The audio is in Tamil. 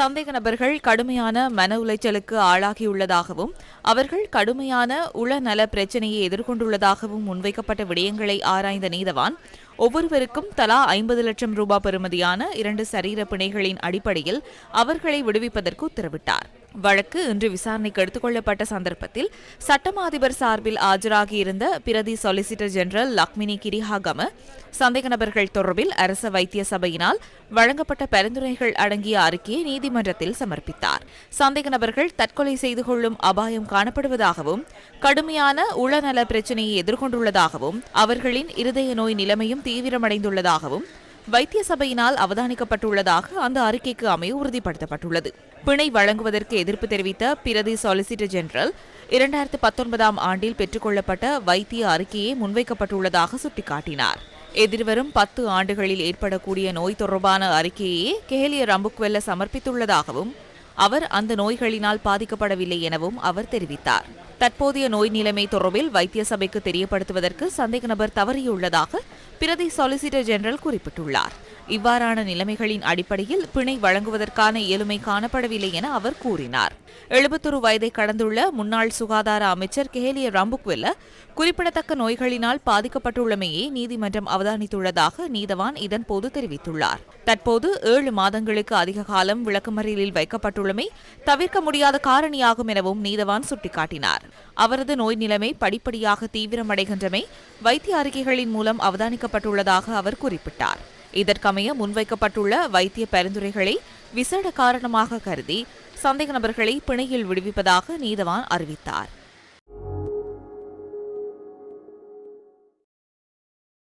சந்தேக நபர்கள் கடுமையான மன உளைச்சலுக்கு ஆளாகியுள்ளதாகவும் அவர்கள் கடுமையான உளநல பிரச்சினையை எதிர்கொண்டுள்ளதாகவும் முன்வைக்கப்பட்ட விடயங்களை ஆராய்ந்த நீதவான் ஒவ்வொருவருக்கும் தலா ஐம்பது லட்சம் ரூபாய் பெறுமதியான இரண்டு சரீர பிணைகளின் அடிப்படையில் அவர்களை விடுவிப்பதற்கு உத்தரவிட்டார். வழக்கு இன்று விசாரணைக்கு எடுத்துக்கொள்ளப்பட்ட சந்தர்ப்பத்தில் சட்டமாதிபர் சார்பில் ஆஜராகியிருந்த பிரதி சொலிசிட்டர் ஜெனரல் லக்மினி கிரிஹாகம சந்தேக நபர்கள் தொடர்பில் அரச வைத்திய சபையினால் வழங்கப்பட்ட பரிந்துரைகள் அடங்கிய அறிக்கையை நீதிமன்றத்தில் சமர்ப்பித்தார். சந்தேக நபர்கள் தற்கொலை செய்து கொள்ளும் அபாயம் காணப்படுவதாகவும் கடுமையான உளநல பிரச்சினையை எதிர்கொண்டுள்ளதாகவும் அவர்களின் இருதய நோய் நிலைமையும் தீவிரமடைந்துள்ளதாகவும் வைத்திய சபையினால் அவதானிக்கப்பட்டுள்ளதாக அந்த அறிக்கைக்கு அமைய உறுதிப்படுத்தப்பட்டுள்ளது. பிணை வழங்குவதற்கு எதிர்ப்பு தெரிவித்த பிரதி சாலிசிட்டர் ஜெனரல் இரண்டாயிரத்து பத்தொன்பதாம் ஆண்டில் பெற்றுக்கொள்ளப்பட்ட வைத்திய அறிக்கையே முன்வைக்கப்பட்டுள்ளதாக சுட்டிக்காட்டினார். எதிர்வரும் பத்து ஆண்டுகளில் ஏற்படக்கூடிய நோய் தொடர்பான அறிக்கையே கேலிய ரம்புக்வெல்ல சமர்ப்பித்துள்ளதாகவும் அவர் அந்த நோய்களினால் பாதிக்கப்படவில்லை எனவும் அவர் தெரிவித்தார். தற்போதைய நோய் நிலைமை தொடர்பில் வைத்திய சபைக்கு தெரியப்படுத்துவதற்கு சந்தேக நபர் தவறியுள்ளதாக பிரதி சாலிசிட்டர் ஜெனரல் குறிப்பிட்டுள்ளார். இவ்வாறான நிலைமைகளின் அடிப்படையில் பிணை வழங்குவதற்கான இயலுமை காணப்படவில்லை என அவர் கூறினார். எழுபத்தொரு வயதை கடந்துள்ள முன்னாள் சுகாதார அமைச்சர் கேலிய ரம்புக்வெல்ல குறிப்பிடத்தக்க நோய்களினால் பாதிக்கப்பட்டுள்ளமையை நீதிமன்றம் அவதானித்துள்ளதாக நீதவான் இதன்போது தெரிவித்துள்ளார். தற்போது ஏழு மாதங்களுக்கு அதிக காலம் விளக்கமறியலில் வைக்கப்பட்டுள்ளமை தவிர்க்க முடியாத காரணியாகும் எனவும் நீதவான் சுட்டிக்காட்டினார். அவரது நோய் நிலைமை படிப்படியாக தீவிரமடைகின்றமை வைத்திய அறிக்கைகளின் மூலம் அவதானிக்கப்பட்டுள்ளதாக அவர் குறிப்பிட்டார். இதற்கமைய முன்வைக்கப்பட்டுள்ள வைத்திய பரிந்துரைகளை விசேட காரணமாக கருதி சந்தேக நபர்களை பிணையில் விடுவிப்பதாக நீதவான் அறிவித்தார்.